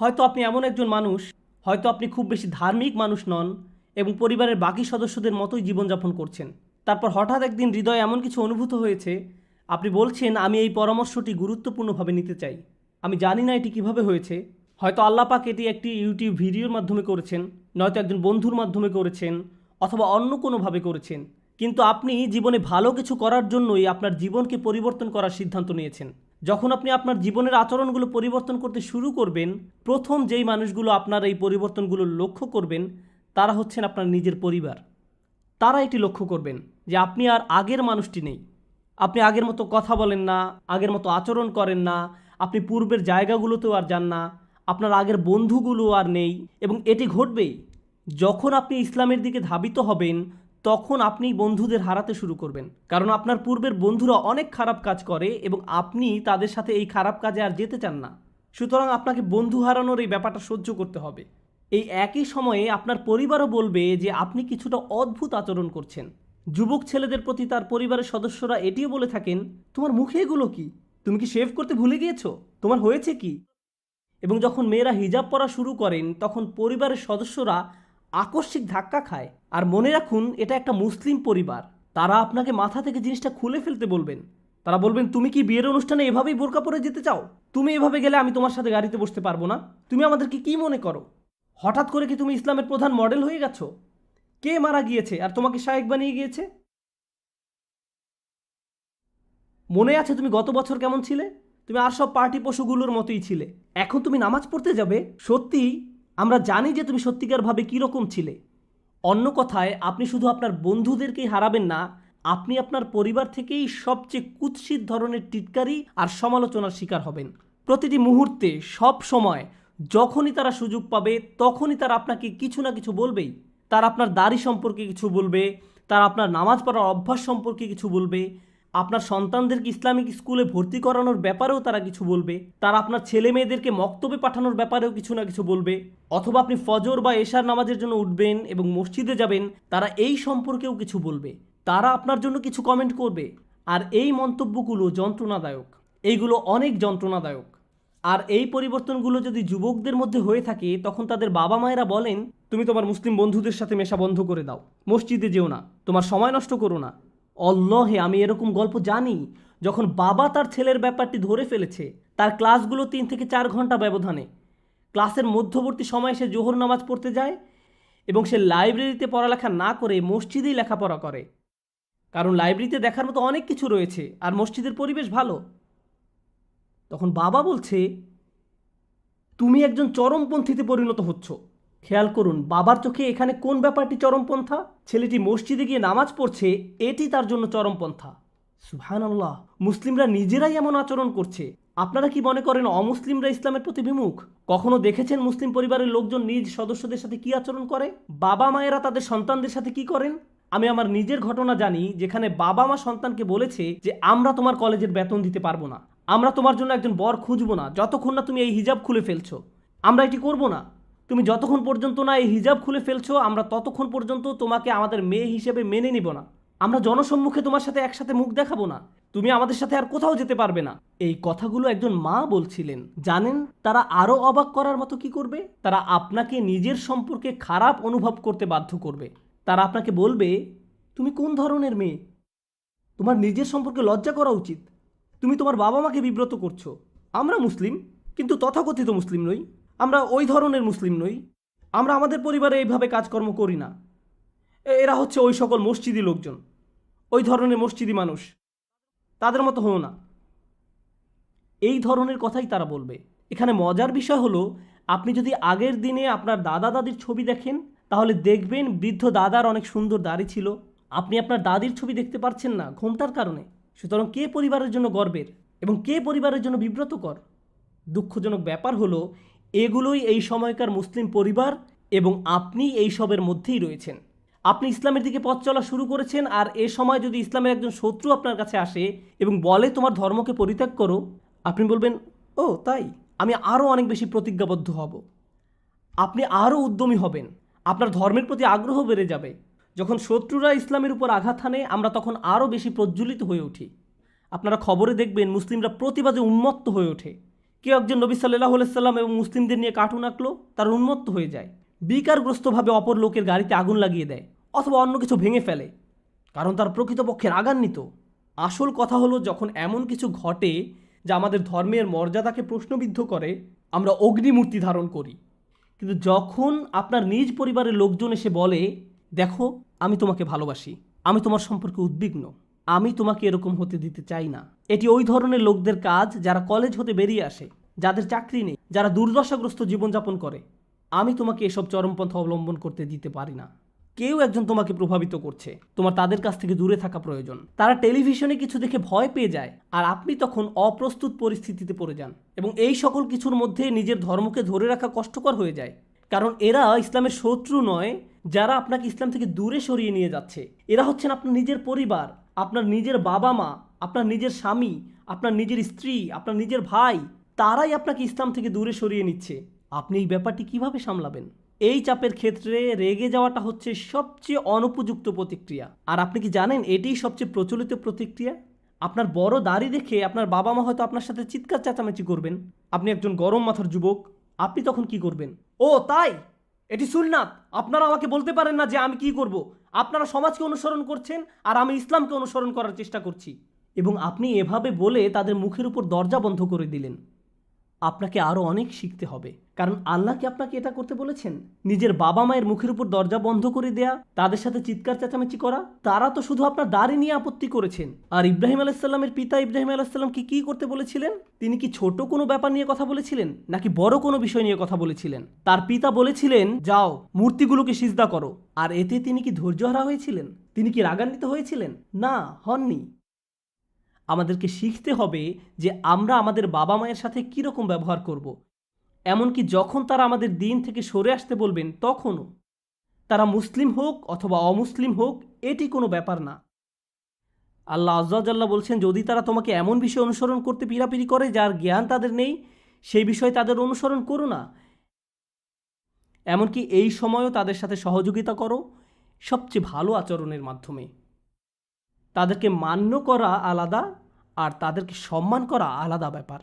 হয়তো আপনি এমন একজন মানুষ, হয়তো আপনি খুব বেশি ধার্মিক মানুষ নন এবং পরিবারের বাকি সদস্যদের মতোই জীবনযাপন করছেন। তারপর হঠাৎ একদিন হৃদয়ে এমন কিছু অনুভূত হয়েছে, আপনি বলছেন, আমি এই পরামর্শটি গুরুত্বপূর্ণভাবে নিতে চাই। আমি জানি না এটি কীভাবে হয়েছে। হয়তো আল্লাপাক এটি একটি ইউটিউব ভিডিওর মাধ্যমে করেছেন, নয়তো একজন বন্ধুর মাধ্যমে করেছেন অথবা অন্য কোনোভাবে করেছেন। কিন্তু আপনি জীবনে ভালো কিছু করার জন্যই আপনার জীবনকে পরিবর্তন করার সিদ্ধান্ত নিয়েছেন। যখন আপনি আপনার জীবনের আচরণগুলো পরিবর্তন করতে শুরু করবেন, প্রথম যেই মানুষগুলো আপনার এই পরিবর্তনগুলো লক্ষ্য করবেন, তারা হচ্ছেন আপনার নিজের পরিবার। তারা এটি লক্ষ্য করবেন যে আপনি আর আগের মানুষটি নেই। আপনি আগের মতো কথা বলেন না, আগের মতো আচরণ করেন না, আপনি পূর্বের জায়গাগুলোতেও আর যান না, আপনার আগের বন্ধুগুলো আর নেই এবং এটি ঘটবেই। যখন আপনি ইসলামের দিকে ধাবিত হবেন তখন আপনি বন্ধুদের হারাতে শুরু করবেন। কারণ আপনার পূর্বের বন্ধুরা অনেক খারাপ কাজ করে এবং আপনি তাদের সাথে এই খারাপ কাজে আর যেতে চান না। সুতরাং আপনাকে বন্ধু হারানোর এই ব্যাপারটা সহ্য করতে হবে। এই একই সময়ে আপনার পরিবারও বলবে যে আপনি কিছুটা অদ্ভুত আচরণ করছেন। যুবক ছেলেদের প্রতি তার পরিবারের সদস্যরা এটিও বলে থাকেন, তোমার মুখে এগুলো কি? তুমি কি শেভ করতে ভুলে গিয়েছো? তোমার হয়েছে কি? এবং যখন মেয়েরা হিজাব পরা শুরু করেন, তখন পরিবারের সদস্যরা আকস্মিক ধাক্কা খায়। আর মনে রাখুন, এটা একটা মুসলিম পরিবার। তারা আপনাকে মাথা থেকে জিনিসটা খুলে ফেলতে বলবেন। তারা বলবেন, তুমি কি বিয়ের অনুষ্ঠানে এভাবেই বোরকা পরে যেতে চাও? তুমি এভাবে গেলে আমি তোমার সাথে গাড়িতে বসতে পারব না। তুমি আমাদেরকে কি মনে করো? হঠাৎ করে কি তুমি ইসলামের প্রধান মডেল হয়ে গেছো? কে মারা গিয়েছে? আর তোমাকে শায়েক বানিয়ে গিয়েছে? মনে আছে তুমি গত বছর কেমন ছিলে? তুমি আর সব পার্টি পশুগুলোর মতোই ছিলে। এখন তুমি নামাজ পড়তে যাবে? সত্যি আমরা জানি যে তুমি সত্যিকারভাবে কীরকম ছিলে। অন্য কথায়, আপনি শুধু আপনার বন্ধুদেরকেই হারাবেন না, আপনি আপনার পরিবার থেকেই সবচেয়ে কুৎসিত ধরনের টিটকারি আর সমালোচনার শিকার হবেন। প্রতিটি মুহূর্তে, সব সময়, যখনই তারা সুযোগ পাবে, তখনই তারা আপনাকে কিছু না কিছু বলবেই। তারা আপনার দাড়ি সম্পর্কে কিছু বলবে, তারা আপনার নামাজ পড়ার অভ্যাস সম্পর্কে কিছু বলবে আপনার সন্তানদেরকে ইসলামিক স্কুলে ভর্তি করানোর ব্যাপারেও তারা কিছু বলবে, তারা আপনার ছেলে মেয়েদেরকে মক্তবে পাঠানোর ব্যাপারেও কিছু না কিছু বলবে, অথবা আপনি ফজর বা এশার নামাজের জন্য উঠবেন এবং মসজিদে যাবেন, তারা এই সম্পর্কেও কিছু বলবে, তারা আপনার জন্য কিছু কমেন্ট করবে। আর এই মন্তব্যগুলো যন্ত্রণাদায়ক, এইগুলো অনেক যন্ত্রণাদায়ক। আর এই পরিবর্তনগুলো যদি যুবকদের মধ্যে হয়ে থাকে, তখন তাদের বাবা মায়েরা বলেন, তুমি তোমার মুসলিম বন্ধুদের সাথে মেশা বন্ধ করে দাও, মসজিদে যেও না, তোমার সময় নষ্ট করো না। অল্লহে, আমি এরকম গল্প জানি। যখন বাবা তার ছেলের ব্যাপারটি ধরে ফেলেছে, তার ক্লাসগুলো তিন থেকে চার ঘণ্টা ব্যবধানে। ক্লাসের মধ্যবর্তী সময়ে সে জোহর নামাজ পড়তে যায় এবং সে লাইব্রেরিতে পড়ালেখা না করে মসজিদেই লেখাপড়া করে। কারণ লাইব্রেরিতে দেখার মতো অনেক কিছু রয়েছে আর মসজিদের পরিবেশ ভালো। তখন বাবা বলছে, তুমি একজন চরমপন্থীতে পরিণত হচ্ছ। খেয়াল করুন, বাবার চোখে এখানে কোন ব্যাপারটি চরমপন্থা? ছেলেটি মসজিদে গিয়ে নামাজ পড়ছে, এটি তার জন্য চরমপন্থা। সুহান আল্লাহ মুসলিমরা নিজেরাই এমন আচরণ করছে। আপনারা কি মনে করেন অমুসলিমরা ইসলামের প্রতি বিমুখ? কখনো দেখেছেন মুসলিম পরিবারের লোকজন নিজ সদস্যদের সাথে কি আচরণ করে? বাবা মায়েরা তাদের সন্তানদের সাথে কি করেন? আমি আমার নিজের ঘটনা জানি, যেখানে বাবা মা সন্তানকে বলেছে যে, আমরা তোমার কলেজের বেতন দিতে পারব না। আমরা তোমার জন্য একজন বর খুঁজবো না, যতক্ষণ না তুমি এই হিজাব খুলে ফেলছো। আমরা এটি করব না। তুমি যতক্ষণ পর্যন্ত না এই হিজাব খুলে ফেলছো, আমরা ততক্ষণ পর্যন্ত তোমাকে আমাদের মেয়ে হিসেবে মেনে নিব না। আমরা জনসম্মুখে তোমার সাথে একসাথে মুখ দেখাবো না। তুমি আমাদের সাথে আর কোথাও যেতে পারবে না। এই কথাগুলো একজন মা বলছিলেন। জানেন, তারা আরও অবাক করার মতো কি করবে? তারা আপনাকে নিজের সম্পর্কে খারাপ অনুভব করতে বাধ্য করবে। তারা আপনাকে বলবে, তুমি কোন ধরনের মেয়ে? তোমার নিজের সম্পর্কে লজ্জা করা উচিত। তুমি তোমার বাবা মাকে বিব্রত করছ। আমরা মুসলিম, কিন্তু তথাকথিত মুসলিম নই। আমরা ওই ধরনের মুসলিম নই। আমরা আমাদের পরিবারে এইভাবে কাজকর্ম করি না। এরা হচ্ছে ওই সকল মসজিদি লোকজন। ওই ধরনের মসজিদি মানুষ। তাদের মতো হও না। এই ধরনের কথাই তারা বলবে। এখানে মজার বিষয় হলো, আপনি যদি আগের দিনে আপনার দাদা দাদির ছবি দেখেন, তাহলে দেখবেন বৃদ্ধ দাদার অনেক সুন্দর দাড়ি ছিল। আপনি আপনার দাদির ছবি দেখতে পারছেন না ঘোমটার কারণে। সুতরাং কে পরিবারের জন্য গর্বের এবং কে পরিবারের জন্য বিব্রতকর? দুঃখজনক ব্যাপার হলো এগুলোই এই সময়কার মুসলিম পরিবার এবং আপনি এই সবের মধ্যেই রয়েছেন। আপনি ইসলামের দিকে পথ চলা শুরু করেছেন আর এ সময় যদি ইসলামের একজন শত্রু আপনার কাছে আসে এবং বলে তোমার ধর্মকে পরিত্যাগ করো, আপনি বলবেন, ও, তাই? আমি আরও অনেক বেশি প্রতিজ্ঞাবদ্ধ হব। আপনি আরও উদ্যমী হবেন। আপনার ধর্মের প্রতি আগ্রহ বেড়ে যাবে। যখন শত্রুরা ইসলামের উপর আঘাত হানে, আমরা তখন আরও বেশি প্রজ্বলিত হয়ে উঠি। আপনারা খবরে দেখবেন মুসলিমরা প্রতিবাদে উন্মত্ত হয়ে ওঠে। কেউ একজন নবী সাল্লাহ সাল্লাম এবং মুসলিমদের নিয়ে কার্টুন আঁকলো, তার উন্মত্ত হয়ে যায়। বিকারগ্রস্তভাবে অপর লোকের গাড়িতে আগুন লাগিয়ে দেয় অথবা অন্য কিছু ভেঙে ফেলে। কারণ তার প্রকৃতপক্ষে রাগান্বিত। আসল কথা হলো, যখন এমন কিছু ঘটে যা আমাদের ধর্মের মর্যাদাকে প্রশ্নবিদ্ধ করে, আমরা অগ্নিমূর্তি ধারণ করি। কিন্তু যখন আপনার নিজ পরিবারের লোকজন এসে বলে, দেখো, আমি তোমাকে ভালোবাসি, আমি তোমার সম্পর্কে উদ্বিগ্ন। আমি তোমাকে এরকম হতে দিতে চাই না। এটি ওই ধরনের লোকদের কাজ যারা কলেজ হতে বেরিয়ে আসে, যাদের চাকরি নেই, যারা দুর্দশাগ্রস্ত জীবনযাপন করে। আমি তোমাকে এসব চরমপন্থা অবলম্বন করতে দিতে পারি না। কেউ একজন তোমাকে প্রভাবিত করছে। তোমার তাদের কাছ থেকে দূরে থাকা প্রয়োজন। তারা টেলিভিশনে কিছু দেখে ভয় পেয়ে যায়, আর আপনি তখন অপ্রস্তুত পরিস্থিতিতে পড়ে যান। এবং এই সকল কিছুর মধ্যে নিজের ধর্মকে ধরে রাখা কষ্টকর হয়ে যায়। কারণ এরা ইসলামের শত্রু নয়, যারা আপনাকে ইসলাম থেকে দূরে সরিয়ে নিয়ে যাচ্ছে। এরা হচ্ছেন আপনার নিজের পরিবার। আপনার নিজের বাবা মা, আপনার নিজের স্বামী, আপনার নিজের স্ত্রী, আপনার নিজের ভাই, তারাই আপনাকে ইসলাম থেকে দূরে সরিয়ে নিচ্ছে। আপনি এই ব্যাপারটি কীভাবে সামলাবেন? এই চাপের ক্ষেত্রে রেগে যাওয়াটা হচ্ছে সবচেয়ে অনুপযুক্ত প্রতিক্রিয়া। আর আপনি কি জানেন এটিই সবচেয়ে প্রচলিত প্রতিক্রিয়া? আপনার বড় দাড়ি দেখে আপনার বাবা মা হয়তো আপনার সাথে চিৎকার চেঁচামেচি করবেন। আপনি একজন গরম মাথার যুবক, আপনি তখন কি করবেন? ও, তাই? এটি সুন্নাত। আপনারা আমাকে বলতে পারেন না যে আমি কি করব। আপনারা সমাজকে অনুসরণ করছেন আর আমি ইসলামকে অনুসরণ করার চেষ্টা করছি। এবং আপনি এভাবে বলে তাদের মুখের উপর দরজা বন্ধ করে দিলেন। আপনাকে আরও অনেক শিখতে হবে। কারণ আল্লাহ কি আপনাকে এটা করতে বলেছেন? নিজের বাবা মায়ের মুখের উপর দরজা বন্ধ করে দেয়া, তাদের সাথে চিৎকার চেঁচামেচি করা, তারা তো শুধু আপনার দাড়ি নিয়ে আপত্তি করেছেন। আর ইব্রাহিম আলাইসাল্লামের পিতা ইব্রাহিম আলাইসাল্লাম কি কী করতে বলেছিলেন? তিনি কি ছোট কোনো ব্যাপার নিয়ে কথা বলেছিলেন, নাকি বড় কোনো বিষয় নিয়ে কথা বলেছিলেন? তার পিতা বলেছিলেন, যাও, মূর্তিগুলোকে সিজদা করো। আর এতে তিনি কি ধৈর্যহারা হয়েছিলেন? তিনি কি রাগান্বিত হয়েছিলেন? না, হননি। আমাদেরকে শিখতে হবে যে আমরা আমাদের বাবা মায়ের সাথে কীরকম ব্যবহার করব। এমনকি যখন তারা আমাদের দিন থেকে সরে আসতে বলবেন, তখনও। তারা মুসলিম হোক অথবা অমুসলিম হোক, এটি কোনো ব্যাপার না। আল্লাহ আজ্লাহ বলছেন, যদি তারা তোমাকে এমন বিষয় অনুসরণ করতে পিরাপিরি করে যার জ্ঞান তাদের নেই, সেই বিষয়ে তাদের অনুসরণ করো না। এমনকি এই সময়ও তাদের সাথে সহযোগিতা করো, সবচেয়ে ভালো আচরণের মাধ্যমে। তাদেরকে মান্য করা আলাদা আর তাদেরকে সম্মান করা আলাদা ব্যাপার।